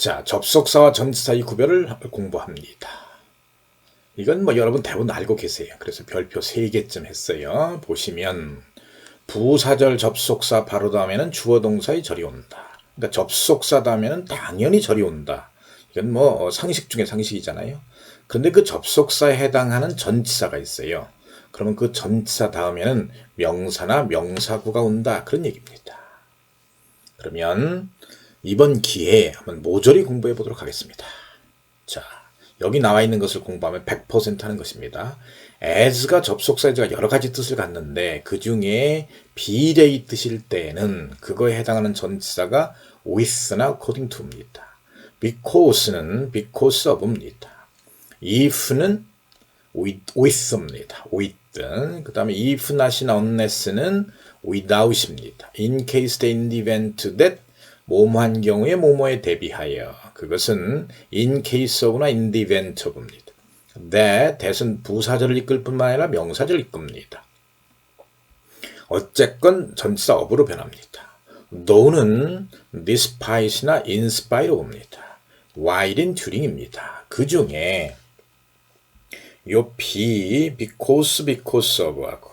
자, 접속사와 전치사의 구별을 공부합니다. 이건 뭐 여러분 대부분 알고 계세요. 그래서 별표 3개쯤 했어요. 보시면 부사절 접속사 바로 다음에는 주어 동사의 절이 온다. 그러니까 접속사 다음에는 당연히 절이 온다. 이건 뭐 상식 중에 상식이잖아요. 근데 그 접속사에 해당하는 전치사가 있어요. 그러면 그 전치사 다음에는 명사나 명사구가 온다. 그런 얘기입니다. 그러면 이번 기회에 한번 모조리 공부해 보도록 하겠습니다. 자, 여기 나와 있는 것을 공부하면 100% 하는 것입니다. as가 접속사제가 여러 가지 뜻을 갖는데 그 중에 비례의 뜻일 때에는 그거에 해당하는 전치사가 with나 according to입니다. because는 because of입니다. if는 with, with입니다. with. 그 다음에 if not이나 unless는 without입니다. in case the event that 모모한 경우에 모모에 대비하여 그것은 in case of나 in the event of입니다. that that은 부사절을 이끌 뿐만 아니라 명사절을 이끕니다. 어쨌건 전치사 of로 변합니다. though는 despite나 in spite of입니다. while은 during입니다. 그 중에 요 be, because, because of 하고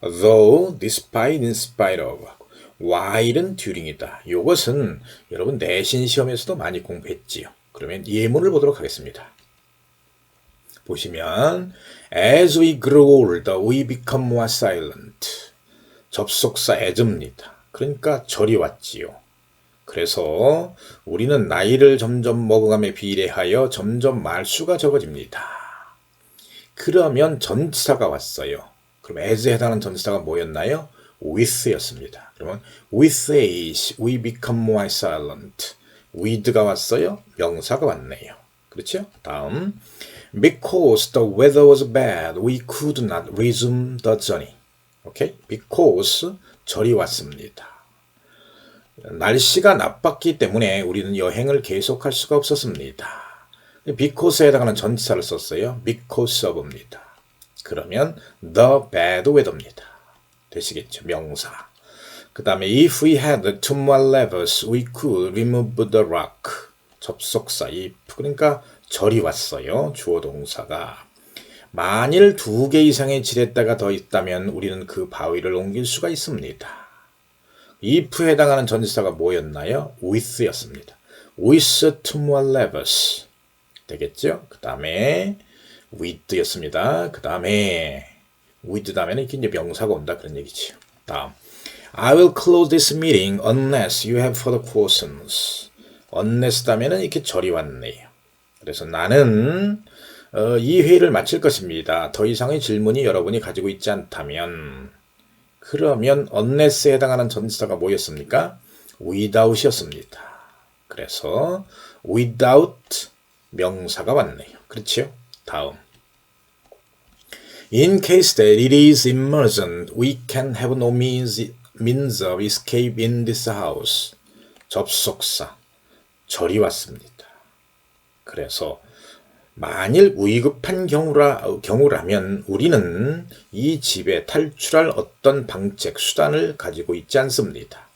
though, despite, in spite of while은 during이다. 이것은 여러분 내신 시험에서도 많이 공부했지요. 그러면 예문을 보도록 하겠습니다. 보시면 as we grow older, we become more silent. 접속사 as입니다. 그러니까 절이 왔지요. 그래서 우리는 나이를 점점 먹어감에 비례하여 점점 말수가 적어집니다. 그러면 전치사가 왔어요. 그럼 as에 해당하는 전치사가 뭐였나요? With였습니다. 그러면 with age we become more silent. with가 왔어요. 명사가 왔네요. 그렇죠? 다음 because the weather was bad we could not resume the journey. 오케이? because 절이 왔습니다. 날씨가 나빴기 때문에 우리는 여행을 계속할 수가 없었습니다. because에 해당하는 전치사를 썼어요. because of입니다. 그러면 the bad weather입니다. 되시겠죠? 명사. 그 다음에 if we had two more levels, we could remove the rock. 접속사 if 그러니까 절이 왔어요. 주어 동사가. 만일 두 개 이상의 지렛대가 더 있다면 우리는 그 바위를 옮길 수가 있습니다. if에 해당하는 전치사가 뭐였나요? with였습니다. with two more levels. 되겠죠? 그 다음에 with였습니다. 그 다음에 with 다음에는 이렇게 이제 명사가 온다 그런 얘기지요. 다음 I will close this meeting unless you have further questions. unless 다음에는 이렇게 절이 왔네요. 그래서 나는 어, 이 회의를 마칠 것입니다. 더 이상의 질문이 여러분이 가지고 있지 않다면 그러면 unless에 해당하는 전치사가 뭐였습니까? without이었습니다. 그래서 without 명사가 왔네요. 그렇죠? 다음 In case that it is emergent, we can have no means, means of escape in this house. 접속사. 절이 왔습니다. 그래서 만일 위급한 경우라, 경우라면 우리는 이 집에 탈출할 어떤 방책, 수단을 가지고 있지 않습니다.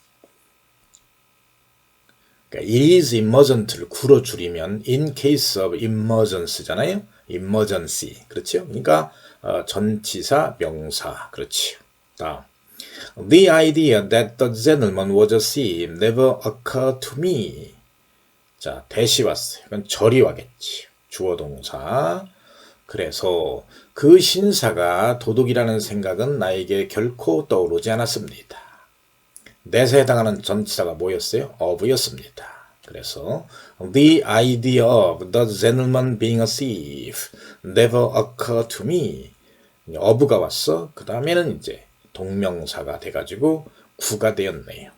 그러니까 it is emergent를 구로 줄이면 in case of emergency잖아요. Emergency. 그렇죠? 그러니까 어, 전치사, 명사. 그렇죠. 다음. The idea that the gentleman was a thief never occurred to me. 자, 대시 왔어요. 이건 절이 와겠지. 주어 동사. 그래서 그 신사가 도둑이라는 생각은 나에게 결코 떠오르지 않았습니다. 넷에 해당하는 전치사가 뭐였어요? of였습니다. 그래서 the idea of the gentleman being a thief never occurred to me. of가 왔어. 그 다음에는 이제 동명사가 돼가지고 구가 되었네요.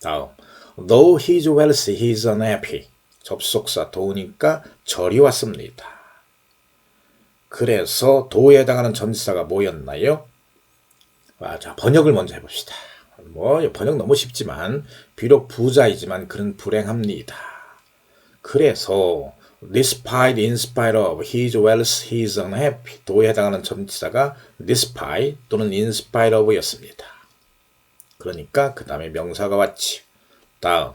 다음 though he's wealthy, he's unhappy. 접속사 도우니까 절이 왔습니다. 그래서 도에 해당하는 전치사가 뭐였나요? 아, 자, 번역을 먼저 해봅시다. 뭐 번역 너무 쉽지만 비록 부자이지만 그는 불행합니다. 그래서 despite, in spite of, his wealth, he's unhappy. 도에 해당하는 전치사가 despite 또는 in spite of였습니다. 그러니까 그 다음에 명사가 왔지. 다음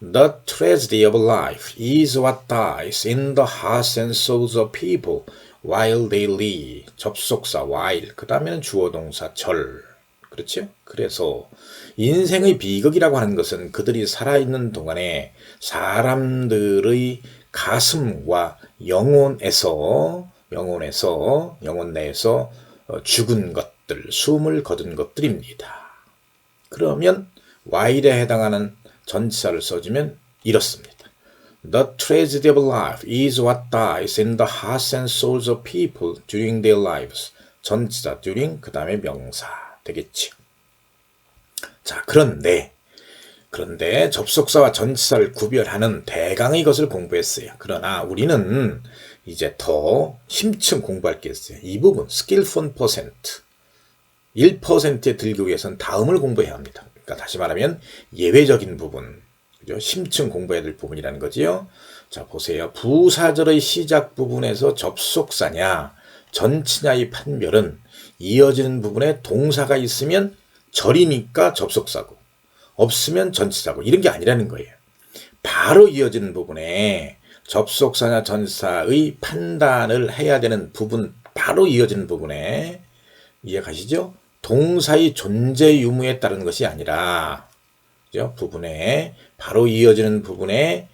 The tragedy of life is what dies in the hearts and souls of people while they live. 접속사 while. 그 다음에는 주어 동사 절. 그렇죠? 그래서 인생의 비극이라고 하는 것은 그들이 살아있는 동안에 사람들의 가슴과 영혼에서 영혼에서 영혼 내에서 어, 죽은 것들, 숨을 거둔 것들입니다. 그러면 while에 해당하는 전치사를 써주면 이렇습니다. The tragedy of life is what dies in the hearts and souls of people during their lives. 전치사 during 그 다음에 명사 되겠죠. 자 그런데 그런데 접속사와 전치사를 구별하는 대강의 것을 공부했어요. 그러나 우리는 이제 더 심층 공부할 게 있어요. 이 부분 스킬 폰 퍼센트 1%에 들기 위해서는 다음을 공부해야 합니다. 그러니까 다시 말하면 예외적인 부분, 그죠? 심층 공부해야 될 부분이라는 거지요. 자, 보세요. 부사절의 시작 부분에서 접속사냐, 전치냐의 판별은 이어지는 부분에 동사가 있으면 절이니까 접속사고, 없으면 전치사고, 이런 게 아니라는 거예요. 바로 이어지는 부분에 접속사나 전사의 판단을 해야 되는 부분, 바로 이어지는 부분에 이해가시죠? 동사의 존재 유무에 따른 것이 아니라 그죠? 부분에 바로 이어지는 부분에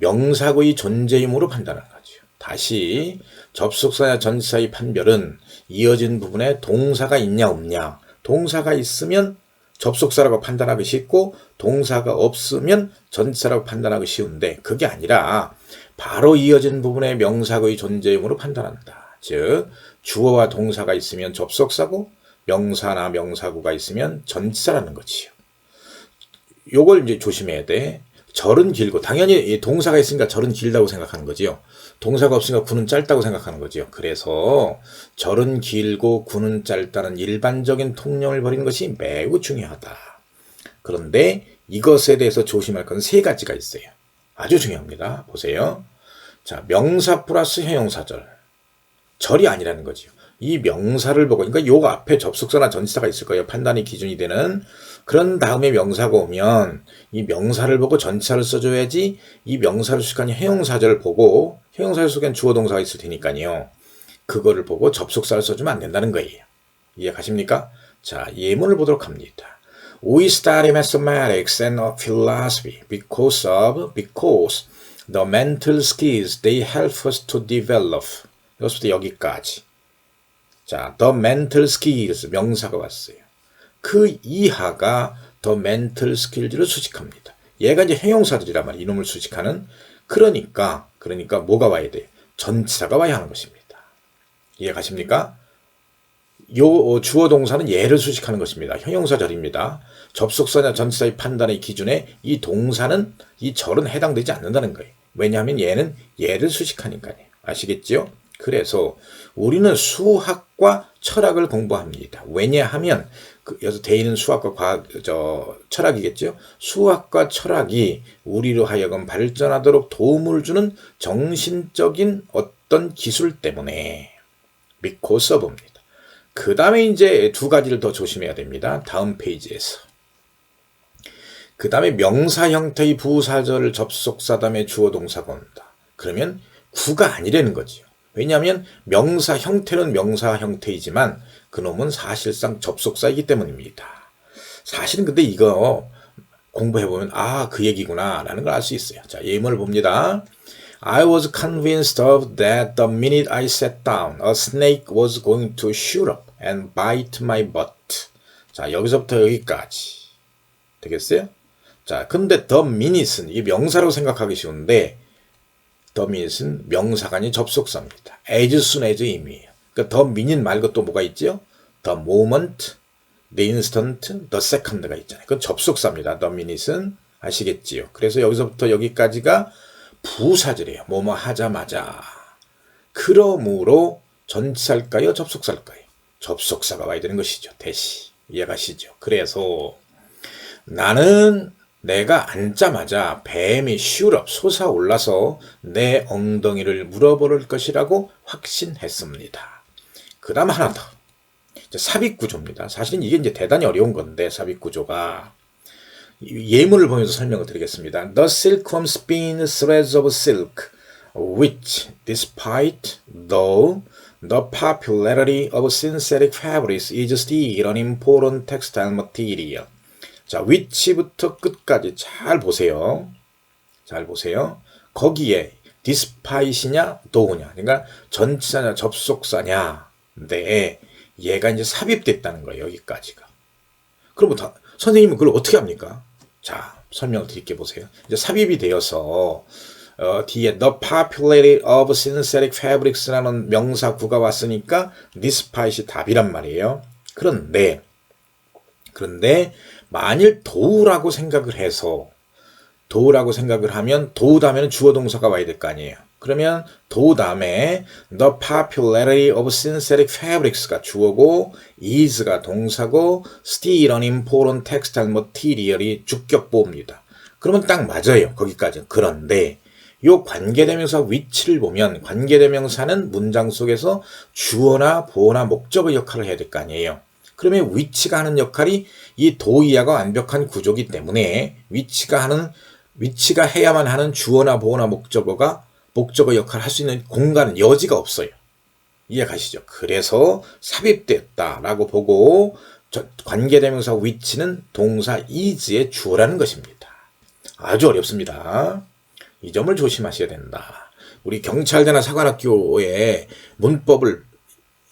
명사의 존재 유무로 판단하는 거죠. 다시 접속사나 전사의 판별은 이어진 부분에 동사가 있냐 없냐 동사가 있으면 접속사라고 판단하기 쉽고 동사가 없으면 전사라고 판단하기 쉬운데 그게 아니라 바로 이어진 부분에 명사의 존재 유무로 판단한다. 즉 주어와 동사가 있으면 접속사고 명사나 명사구가 있으면 전치사라는 거지요. 요걸 이제 조심해야 돼. 절은 길고 당연히 동사가 있으니까 절은 길다고 생각하는 거지요. 동사가 없으니까 구는 짧다고 생각하는 거지요. 그래서 절은 길고 구는 짧다는 일반적인 통념을 버리는 것이 매우 중요하다. 그런데 이것에 대해서 조심할 것은 세 가지가 있어요. 아주 중요합니다. 보세요. 자, 명사 플러스 형용사절. 절이 아니라는 거지요. 이 명사를 보고 그러니까 요 앞에 접속사나 전치사가 있을 거예요. 판단이 기준이 되는 그런 다음에 명사가 오면 이 명사를 보고 전치사를 써줘야지 이 명사를 수식하는 형용사절을 보고 형용사를 속엔 주어 동사가 있을 테니까요. 그거를 보고 접속사를 써주면 안 된다는 거예요. 이해 가십니까? 자, 예문을 보도록 합니다. We study mathematics and philosophy because of, because the mental skills they help us to develop. 여기서부터 여기까지. 자, the mental skills 명사가 왔어요. 그 이하가 the mental skills를 수식합니다. 얘가 이제 형용사들이란 말이에요. 이놈을 수식하는. 그러니까, 그러니까 뭐가 와야 돼? 전치사가 와야 하는 것입니다. 이해 가십니까? 요 주어 동사는 얘를 수식하는 것입니다. 형용사 절입니다. 접속사냐 전치사의 판단의 기준에 이 동사는 이 절은 해당되지 않는다는 거예요. 왜냐하면 얘는 얘를 수식하니까요. 아시겠지요? 그래서 우리는 수학과 철학을 공부합니다. 왜냐하면 그 여기서 대인은 수학과 과학 저 철학이겠죠. 수학과 철학이 우리로 하여금 발전하도록 도움을 주는 정신적인 어떤 기술 때문에 믿고 써봅니다. 그 다음에 이제 두 가지를 더 조심해야 됩니다. 다음 페이지에서. 그 다음에 명사 형태의 부사절 접속사 다음에 주어 동사가 온다. 그러면 구가 아니라는 거지요. 왜냐하면 명사 형태는 명사 형태이지만 그놈은 사실상 접속사이기 때문입니다. 사실은 근데 이거 공부해보면 아, 그 얘기구나 라는 걸 알 수 있어요. 자, 예문을 봅니다. I was convinced of that the minute I sat down, a snake was going to shoot up and bite my butt. 자, 여기서부터 여기까지. 되겠어요? 자, 근데 the minute은 이게 명사로 생각하기 쉬운데 더 명사가 아닌 접속사입니다. as soon as 의미예요. 그러니까 더 minute 말고 또 뭐가 있죠? the moment, the instant, the second가 있잖아요. 그건 접속사입니다. the minute은 아시겠지요? 그래서 여기서부터 여기까지가 부사절이에요. 뭐뭐 하자마자. 그러므로 전치사일까요? 접속사일까요? 접속사가 와야 되는 것이죠. 대시. 이해가시죠? 그래서 나는 내가 앉자마자 뱀이 슈럽 솟아올라서 내 엉덩이를 물어버릴 것이라고 확신했습니다. 그 다음 하나 더. 삽입 구조입니다. 사실은 이게 이제 대단히 어려운 건데, 삽입 구조가. 예문을 보면서 설명을 드리겠습니다. The silkworm spin threads of silk, which, despite though the popularity of synthetic fabrics is still an important textile material. 자, which부터 끝까지 잘 보세요. 잘 보세요. 거기에 despite이냐, though냐. 그러니까 전치사냐, 접속사냐. 네, 얘가 이제 삽입됐다는 거예요. 여기까지가. 그럼 다, 선생님은 그걸 어떻게 합니까? 자, 설명을 드릴게 보세요. 이제 삽입이 되어서 어, 뒤에 the popularity of synthetic fabrics라는 명사 구가 왔으니까 despite이 답이란 말이에요. 그런데 그런데 만일 도우라고 생각을 해서 도우라고 생각을 하면 도우 다음에는 주어 동사가 와야 될 거 아니에요. 그러면 도 다음에 the popularity of synthetic fabrics가 주어고 is가 동사고 still an important textile material이 주격보입니다. 그러면 딱 맞아요. 거기까지. 그런데 요 관계대명사 위치를 보면 관계대명사는 문장 속에서 주어나 보어나 목적의 역할을 해야 될 거 아니에요. 그러면 위치가 하는 역할이 이 도이하가 완벽한 구조기 때문에 위치가 하는 위치가 해야만 하는 주어나 보어나 목적어가 목적어 역할을 할 수 있는 공간은 여지가 없어요. 이해 가시죠? 그래서 삽입됐다라고 보고 관계대명사 위치는 동사 is의 주어라는 것입니다. 아주 어렵습니다. 이 점을 조심하셔야 된다. 우리 경찰대나 사관학교에 문법을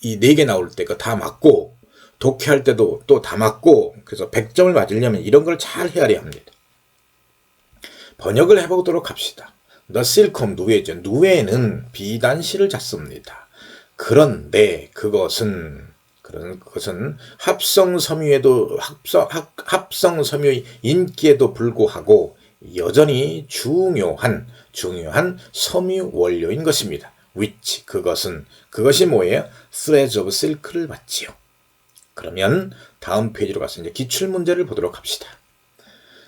이 네 개 나올 때다 맞고 독해할 때도 또다 맞고 그래서 100점을 맞으려면 이런 걸 잘 헤아려야 합니다. 번역을 해보도록 합시다. The silkworm 누에죠. 누에는 비단실을 잤습니다. 그런데 그것은 그런 것은 합성 섬유에도 합성 합성 섬유의 인기에도 불구하고 여전히 중요한 중요한 섬유 원료인 것입니다. which 그것은 그것이 뭐예요? threads of silk를 받지요. 그러면 다음 페이지로 가서 이제 기출 문제를 보도록 합시다.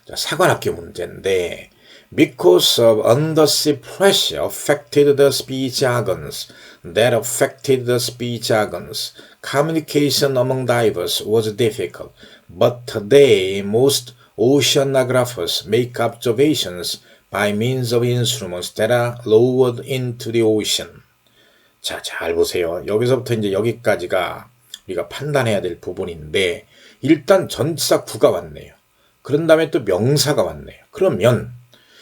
자, 사관학교 문제인데 because of undersea pressure affected the speech organs that affected the speech organs. Communication among divers was difficult, but today most oceanographers make observations by means of instruments that are lowered into the ocean. 자, 잘 보세요. 여기서부터 이제 여기까지가 우리가 판단해야 될 부분인데, 일단 전치사 구가 왔네요. 그런 다음에 또 명사가 왔네요. 그러면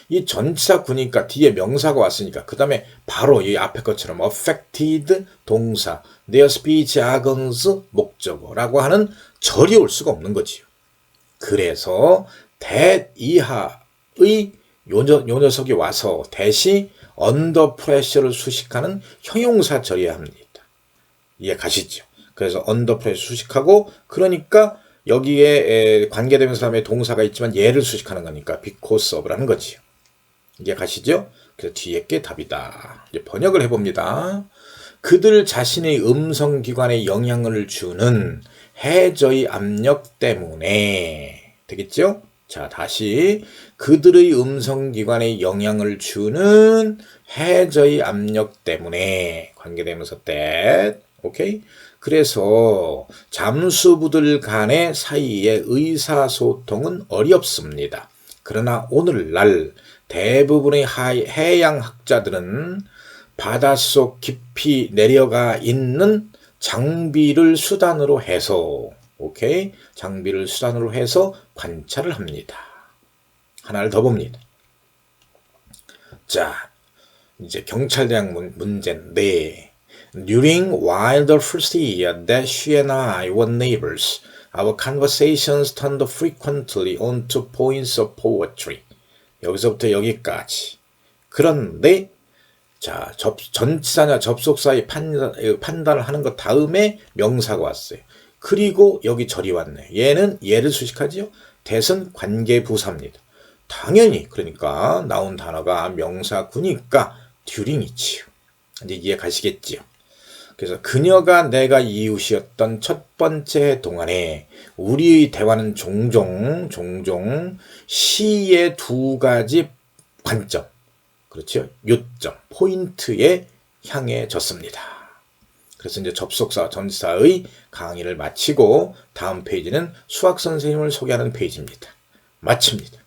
이 전치사 구니까 뒤에 명사가 왔으니까 그 다음에 바로 이 앞에 것처럼 affected 동사, their speech organs 목적어라고 하는 절이 올 수가 없는 거지요. 그래서 that 이하의 요, 요 녀석이 와서 대시 언더 프레셔를 수식하는 형용사 절여야 합니다. 이해 가시죠? 그래서 언더 프레셔 수식하고 그러니까 여기에 관계되면서 다음에 동사가 있지만 얘를 수식하는 거니까 because of라는 거지요. 이게 가시죠? 그래서 뒤에 게 답이다. 이제 번역을 해봅니다. 그들 자신의 음성기관에 영향을 주는 해저의 압력 때문에 되겠죠? 자, 다시 그들의 음성기관에 영향을 주는 해저의 압력 때문에 관계되면서 때 오케이? 그래서 잠수부들 간의 사이의 의사소통은 어렵습니다. 그러나 오늘날 대부분의 해양학자들은 바닷속 깊이 내려가 있는 장비를 수단으로 해서 오케이 장비를 수단으로 해서 관찰을 합니다. 하나를 더 봅니다. 자 이제 경찰대학 문제인데 During while the first year that she and I were neighbors, our conversations turned frequently onto points of poetry. 여기서부터 여기까지. 그런데 자, 접, 전치사냐 접속사의 판단, 판단을 하는 것 다음에 명사가 왔어요. 그리고 여기 절이 왔네. 얘는 얘를 수식하지요. 대선 관계부사입니다. 당연히 그러니까 나온 단어가 명사구니까 듀링이지요. 이제 이해 가시겠지요. 그래서 그녀가 내가 이웃이었던 첫 번째 동안에 우리의 대화는 종종 종종 시의 두 가지 관점 그렇죠 요점 포인트에 향해졌습니다. 그래서 이제 접속사 전사의 강의를 마치고 다음 페이지는 수학 선생님을 소개하는 페이지입니다. 마칩니다.